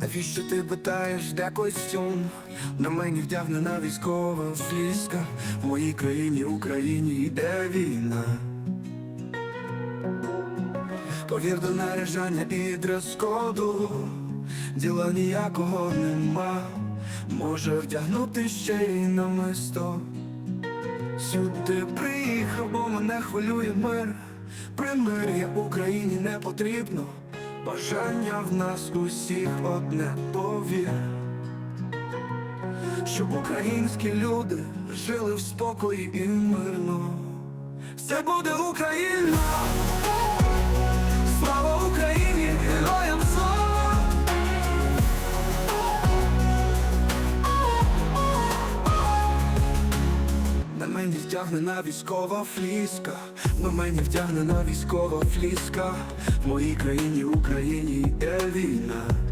Навіщо ти питаєш, де костюм? На мені вдягнена військова фліска В моїй країні, Україні йде війна. Повір до наряжання і дрес-коду. Діла ніякого нема. Може вдягнути ще й намисто. Сюди приїхав, бо мене хвилює мир. Примир'я Україні не потрібно Бажання в нас усіх одне повір. Щоб українські люди жили в спокої і мирно. Все буде Україна На мені втягнена військова фліска, на мені втягнена військова фліска. В моїй країні, Україні є війна